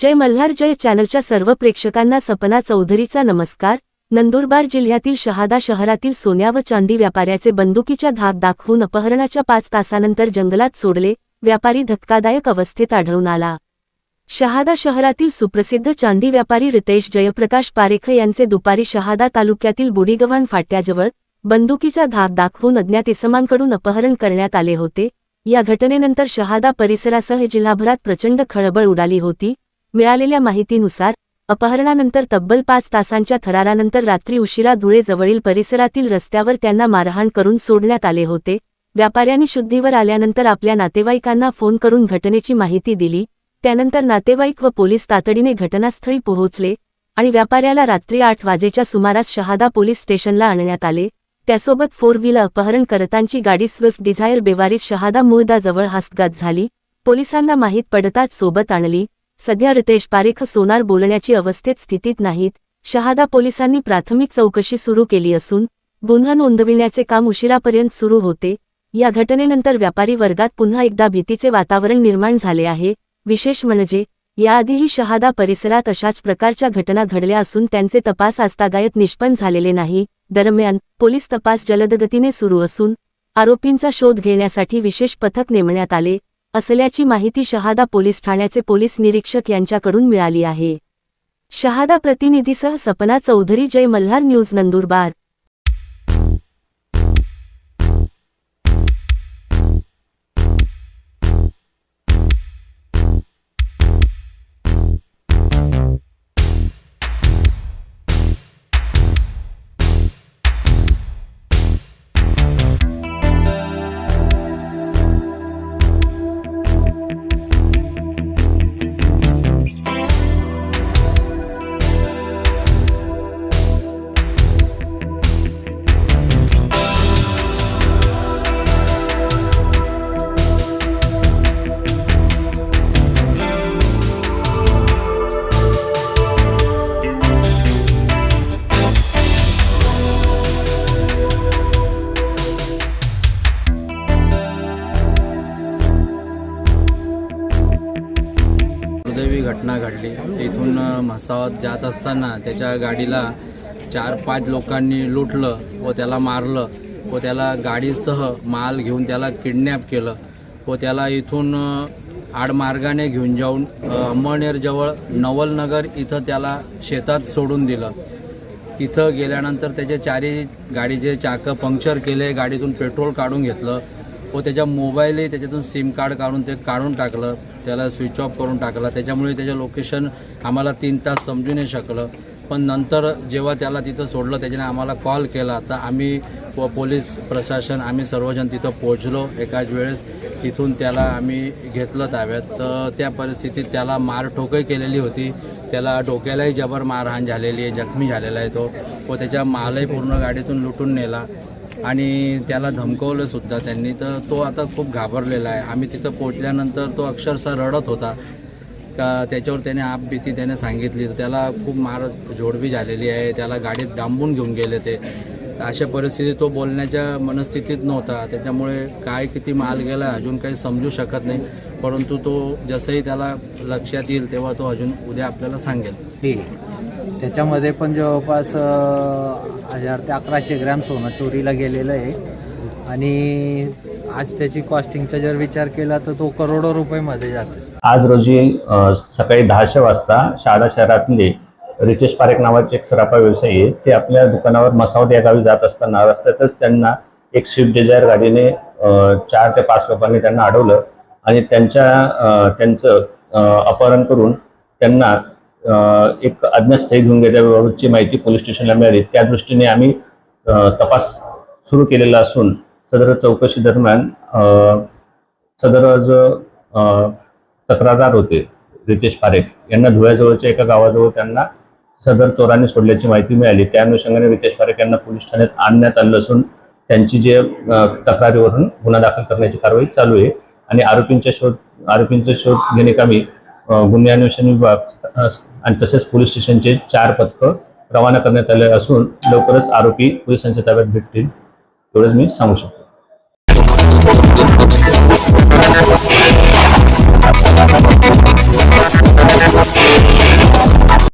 जय मल्हार जय चॅनलच्या सर्व प्रेक्षकांना सपना चौधरीचा नमस्कार. नंदुरबार जिल्ह्यातील शहादा शहरातील सोन्या व चांदी व्यापाऱ्याचे बंदुकीच्या धाक दाखवून अपहरणाच्या पाच तासानंतर जंगलात सोडले व्यापारी धक्कादायक अवस्थेत आढळून आला. शहादा शहरातील सुप्रसिद्ध चांदी व्यापारी रितेश जयप्रकाश पारेख यांचे दुपारी शहादा तालुक्यातील बुडीगव्हाण फाट्याजवळ बंदुकीचा धाक दाखवून अज्ञात इसमांकडून अपहरण करण्यात आले होते. या घटनेनंतर शहादा परिसरासह जिल्हाभरात प्रचंड खळबळ उडाली होती. मिळालेल्या माहितीनुसार अपहरणानंतर तब्बल पाच तासांच्या थरारानंतर रात्री उशिरा धुळे जवळील परिसरातील रस्त्यावर त्यांना मारहाण करून सोडण्यात आले होते. व्यापाऱ्यांनी शुद्धीवर आल्यानंतर आपल्या नातेवाईकांना फोन करून घटनेची माहिती दिली. त्यानंतर नातेवाईक व पोलीस तातडीने घटनास्थळी पोहोचले आणि व्यापाऱ्याला रात्री आठ वाजेच्या सुमारास शहादा पोलीस स्टेशनला आणण्यात आले. त्यासोबत फोर व्हीलर अपहरण करतांची गाडी स्विफ्ट डिझायर बेवारीस शहादा मुळदाजवळ हस्तगत झाली. पोलिसांना माहीत पडताच सोबत आणली. सध्या रितेश पारेख सोनार बोलण्याची अवस्थेत स्थितीत नाहीत. शहादा पोलिसांनी प्राथमिक चौकशी सुरू केली असून गुन्हा नोंदविण्याचे काम उशिरापर्यंत सुरू होते. या घटनेनंतर व्यापारी वर्गात पुन्हा एकदा भीतीचे वातावरण निर्माण झाले आहे. विशेष म्हणजे याआधीही शहादा परिसरात अशाच प्रकारच्या घटना घडल्या असून त्यांचे तपास आस्तागायत निष्पन्न झालेले नाही. दरम्यान पोलीस तपास जलदगतीने सुरू असून आरोपींचा शोध घेण्यासाठी विशेष पथक नेमण्यात आले. असल्याची माहिती शहादा पोलीस ठाण्याचे पोलीस निरीक्षक यांच्याकडून मिळाली आहे. शहादा प्रतिनिधीसह सपना चौधरी जय मल्हार न्यूज नंदुरबार. घटना घडली. इथून म्हसावत जात असताना त्याच्या गाडीला चार पाच लोकांनी लुटलं व त्याला मारलं व त्याला गाडीसह माल घेऊन त्याला किडनॅप केलं व त्याला इथून आडमार्गाने घेऊन जाऊन अंमळनेरजवळ नवलनगर इथं त्याला शेतात सोडून दिलं. तिथं गेल्यानंतर त्याचे चारी गाडीचे चाकं पंक्चर केले गाडीतून पेट्रोल काढून घेतलं. व त्याच्या मोबाईलही त्याच्यातून सिम कार्ड काढून ते काढून टाकलं त्याला स्विच ऑफ करून टाकला. त्याच्यामुळे त्याचं लोकेशन आम्हाला तीन तास समजू नाही शकलं. पण नंतर जेव्हा त्याला तिथं सोडलं त्याच्याने आम्हाला कॉल केला तर आम्ही व पोलीस प्रशासन आम्ही सर्वजण तिथं पोहोचलो. एकाच वेळेस तिथून त्याला आम्ही घेतलं ताब्यात. तर त्या परिस्थितीत त्याला मारठोकही केलेली होती. त्याला डोक्यालाही जबर मारहाण झालेली आहे जखमी झालेला आहे तो. व त्याच्या मालही पूर्ण गाडीतून लुटून नेला. आणि त्याला धमकवलं सुद्धा त्यांनी. तर तो आता खूप घाबरलेला आहे. आम्ही तिथं पोचल्यानंतर तो अक्षरशः रडत होता. का त्याच्यावर त्याने आपबीती त्याने सांगितली. त्याला खूप मार झोडबी झालेली आहे. त्याला गाडीत डांबून घेऊन गेले ते. तर अशा परिस्थितीत तो बोलण्याच्या मनस्थितीत नव्हता. त्याच्यामुळे काय किती माल गेला अजून काही समजू शकत नाही. परंतु तो जसंही त्याला लक्षात येईल तेव्हा तो अजून उद्या आपल्याला सांगेल. ठीक आहे. त्याच्यामध्ये पण जवळपास हजार ते अकराशे ग्रॅम सोनं चोरीला गेलेलं आहे. आणि आज त्याची कॉस्टिंगचा जर विचार केला तर तो करोडो रुपयेमध्ये जातो. आज रोजी अ, सकाळी दहाशे वाजता शहादा शहरातले रितेश पारेख नावाचे एक सराफा व्यवसायी आहे ते आपल्या दुकानावर मसावद या गावी जात असताना रस्त्यातच त्यांना एक स्विफ्ट डिझायर गाडीने अ, चार ते पाच लोकांनी त्यांना अडवलं आणि त्यांच्या अ, त्यांचं अ, अपहरण करून त्यांना एक अज्ञातस्थळी घेऊन गेल्याबाबतची माहिती पोलीस स्टेशनला मिळाली. त्या दृष्टीने आम्ही तपास सुरू केलेला असून सदर चौकशी दरम्यान सदर जो तक्रारदार होते रितेश पारेख यांना धुळ्याजवळच्या एका गावाजवळ त्यांना सदर चोरांनी सोडल्याची माहिती मिळाली. त्या अनुषंगाने रितेश पारेख यांना पोलीस ठाण्यात आणण्यात आलं असून त्यांची जे तक्रारीवरून गुन्हा दाखल करण्याची कारवाई चालू आहे. आणि आरोपींच्या शोध आरोपींचा शोध घेणे कामी गुन्हे अन्वेषण विभाग आणि तसेच पोलीस स्टेशनचे चार पथकं रवाना करण्यात आले असून लवकरच आरोपी पोलिसांच्या ताब्यात भेटतील. एवढंच मी सांगू शकतो.